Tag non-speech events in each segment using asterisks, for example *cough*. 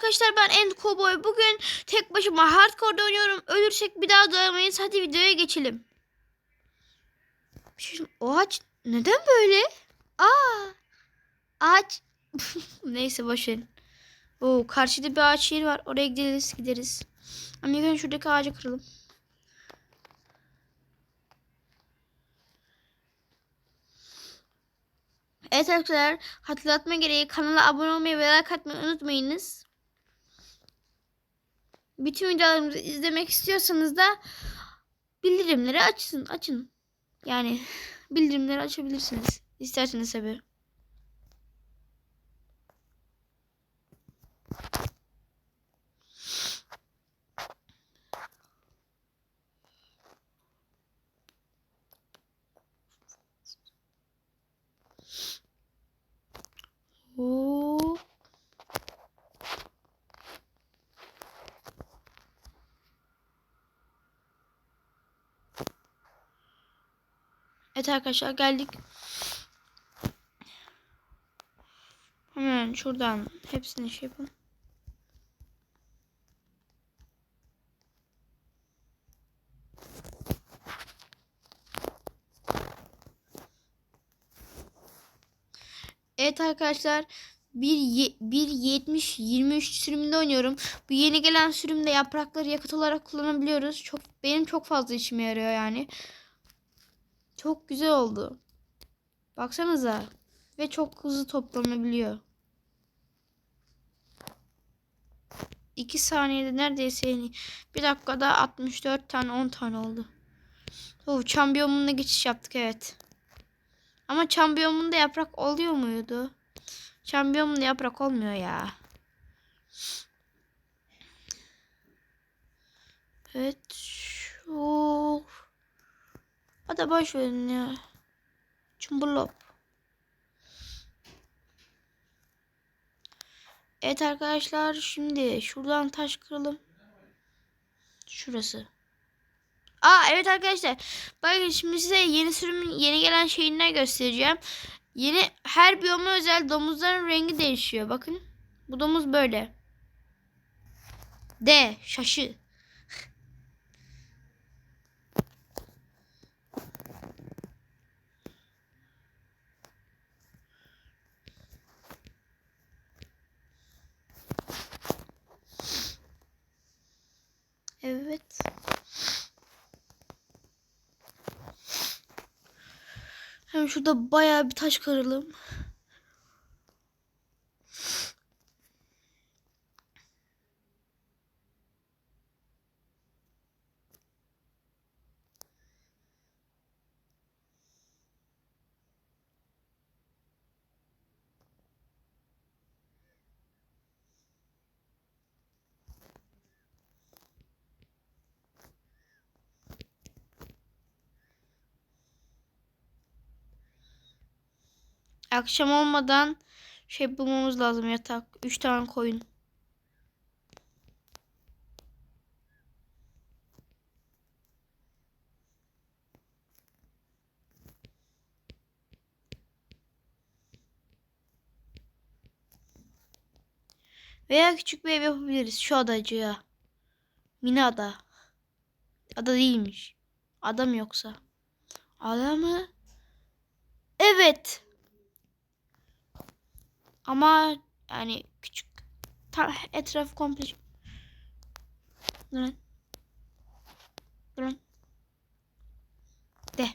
arkadaşlar ben End Cowboy. Bugün tek başıma hardcore'da oynuyorum. Ölürsek bir daha doyamayız. Hadi videoya geçelim. Bir şey ağaç neden böyle? Aa! Ağaç. *laughs* Neyse boşverin. Oo, karşıda bir ağaç yeri var. Oraya gideriz gideriz. Ama ilk önce şuradaki ağacı kıralım. Evet arkadaşlar hatırlatma gereği kanala abone olmayı ve like atmayı unutmayınız. Bütün videolarımızı izlemek istiyorsanız da bildirimleri açın. Açın. Yani bildirimleri açabilirsiniz. İsterseniz tabii. Oo. Evet arkadaşlar geldik. Hemen şuradan hepsini şey yapalım. Evet arkadaşlar 1.70 23 sürümünde oynuyorum. Bu yeni gelen sürümde yaprakları yakıt olarak kullanabiliyoruz. Çok benim çok fazla işime yarıyor yani. Çok güzel oldu. Baksanıza. Ve çok hızlı toplanabiliyor. 2 saniyede neredeyse yani bir dakikada 64 tane 10 tane oldu. Oh, şampiyonluğuna geçiş yaptık evet. Ama şampiyonluğunda yaprak oluyor muydu? Şampiyonluğunda yaprak olmuyor ya. Evet. Şu... Hadi boş verin ya. Çumburlop. Evet arkadaşlar şimdi şuradan taş kıralım. Şurası. Aa evet arkadaşlar. Bakın şimdi size yeni sürümün yeni gelen şeyinden göstereceğim. Yeni her biyoma özel domuzların rengi değişiyor. Bakın. Bu domuz böyle. D. Şaşı. Evet. Hem şurada bayağı bir taş kıralım. Akşam olmadan şey bulmamız lazım yatak. Üç tane koyun. Veya küçük bir ev yapabiliriz şu adacığa. Mini ada. Ada değilmiş. Ada mı yoksa? Ada mı? Evet. Ama yani küçük ta, etrafı komple Durun. Durun. De.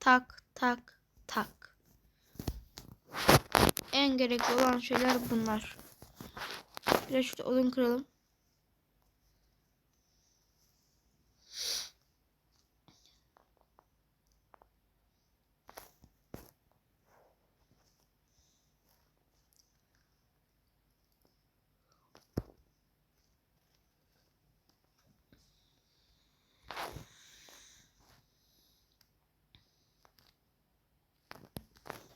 Tak tak tak. En gerekli olan şeyler bunlar. Biraz şurada odun kıralım.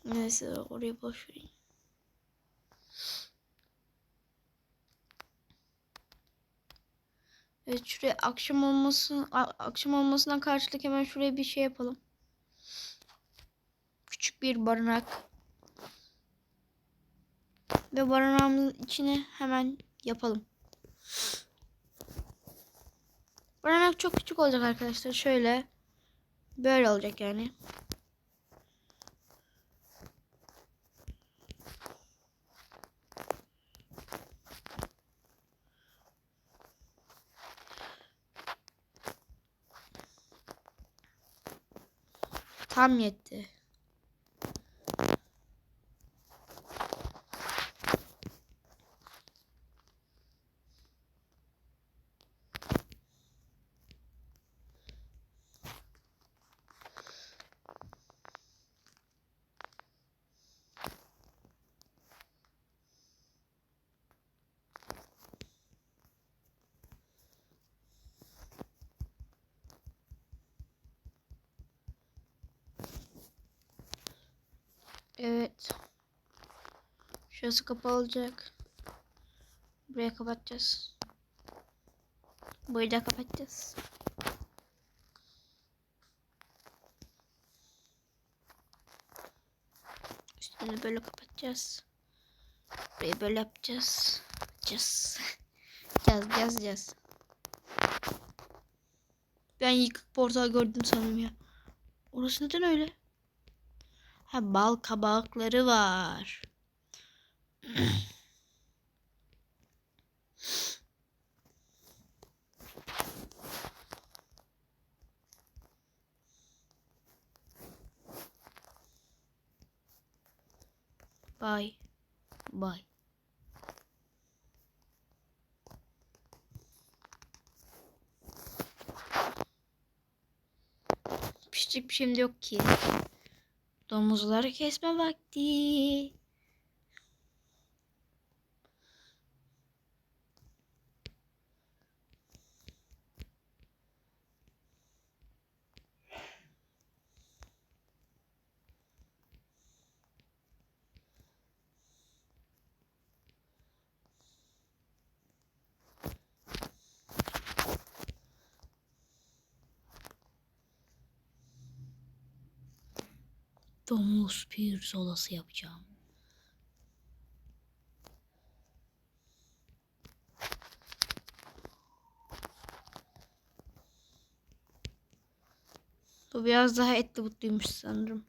Neyse orayı boş vereyim. Evet şuraya akşam olması akşam olmasına karşılık hemen şuraya bir şey yapalım. Küçük bir barınak. Ve barınağımızın içine hemen yapalım. Barınak çok küçük olacak arkadaşlar. Şöyle. Böyle olacak yani. Tam yetti. Evet. Şurası kapalı olacak. Buraya kapatacağız. Burayı da kapatacağız. Üstünü böyle kapatacağız. Burayı böyle yapacağız. Cız. Caz caz caz. Ben yıkık portal gördüm sanırım ya. Orası neden öyle? Ha bal kabakları var. Bye. Bye. Pişecek bir şeyim yok ki. Domuzları kesme vakti. Domuz pirzolası yapacağım. Bu biraz daha etli butluymuş sanırım.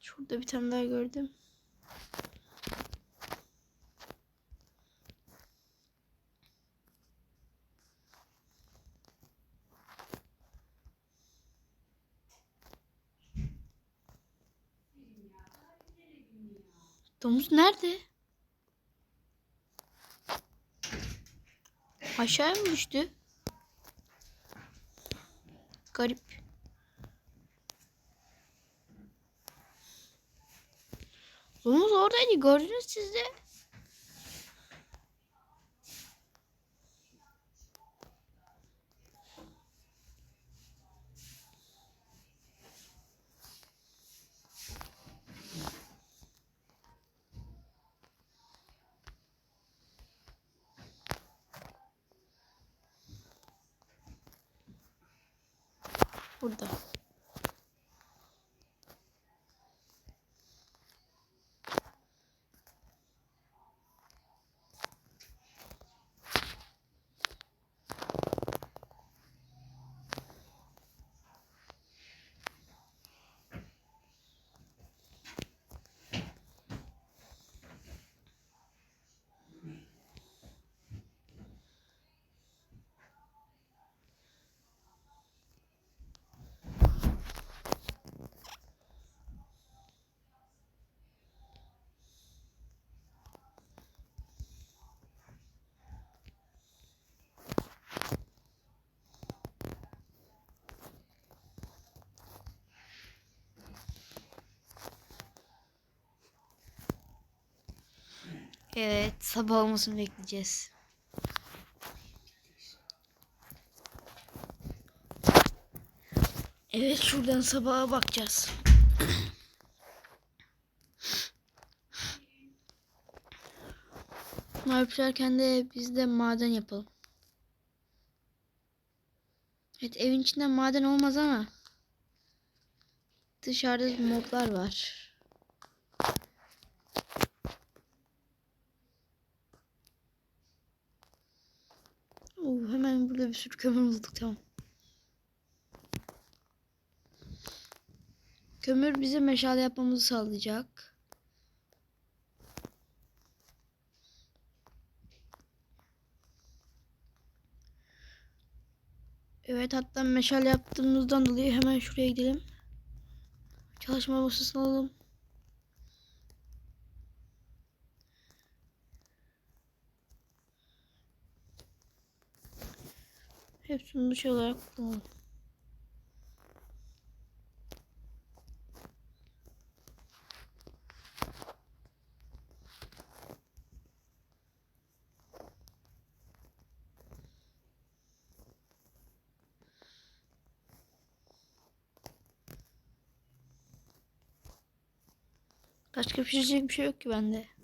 Şurada bir tane daha gördüm. Domuz nerede? Aşağıya mı düştü? Garip. Domuz oradaydı gördünüz siz de. Burada. Evet, sabah olmasını bekleyeceğiz. Evet, şuradan sabaha bakacağız. Pişerken de biz de maden yapalım. Evet evin içinde maden olmaz ama dışarıda moblar var. Oo, hemen burada bir sürü kömür bulduk tamam. Kömür bize meşale yapmamızı sağlayacak. Evet hatta meşale yaptığımızdan dolayı hemen şuraya gidelim. Çalışma masasını alalım. Dış olarak kullanalım. Başka pişirecek bir şey yok ki bende.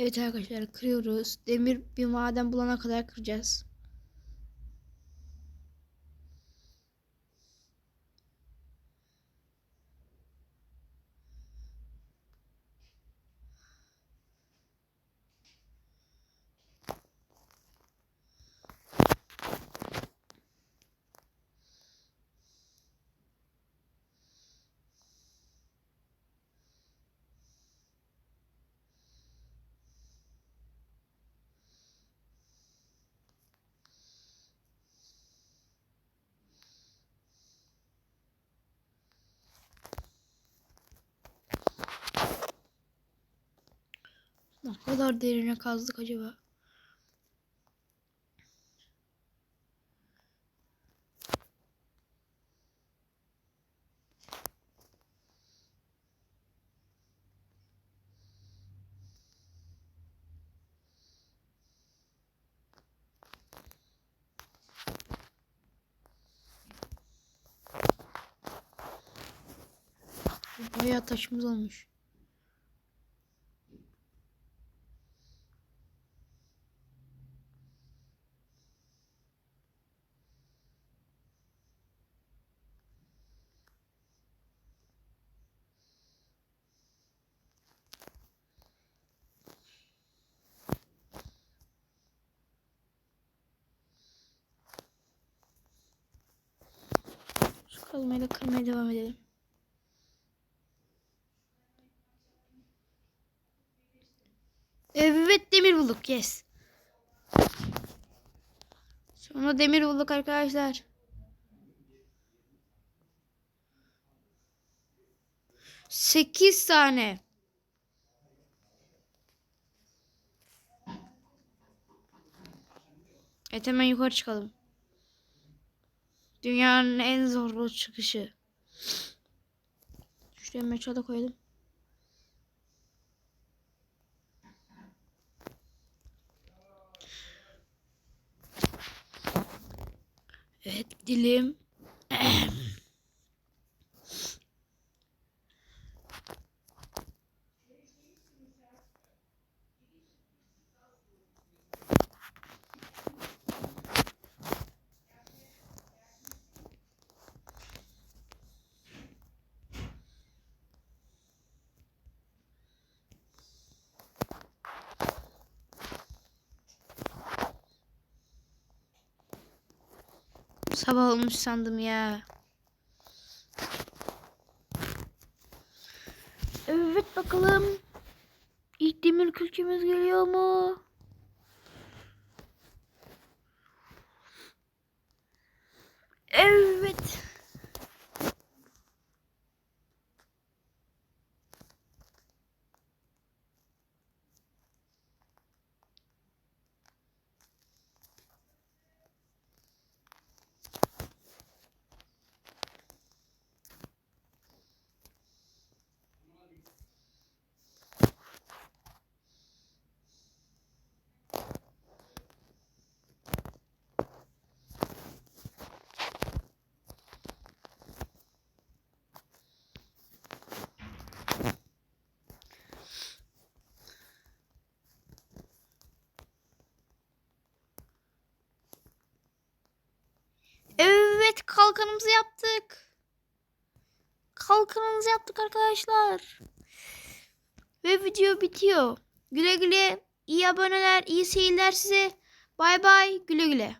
Evet arkadaşlar kırıyoruz. Demir bir maden bulana kadar kıracağız. Ne kadar derine kazdık acaba? Bayağı taşımız olmuş. Kazmayla kırmaya devam edelim. Evet demir bulduk. Yes. Sonra demir bulduk arkadaşlar. Sekiz tane. Evet hemen yukarı çıkalım. Dünyanın en zorlu çıkışı. Şuraya meçhada koyalım. Evet dilim. *clears throat* Sabah olmuş sandım ya. Evet bakalım. İlk demir külçemiz geliyor mu? Evet. Kalkanımızı yaptık. Kalkanımızı yaptık arkadaşlar. Ve video bitiyor. Güle güle. İyi aboneler, iyi seyirler size. Bay bay. Güle güle.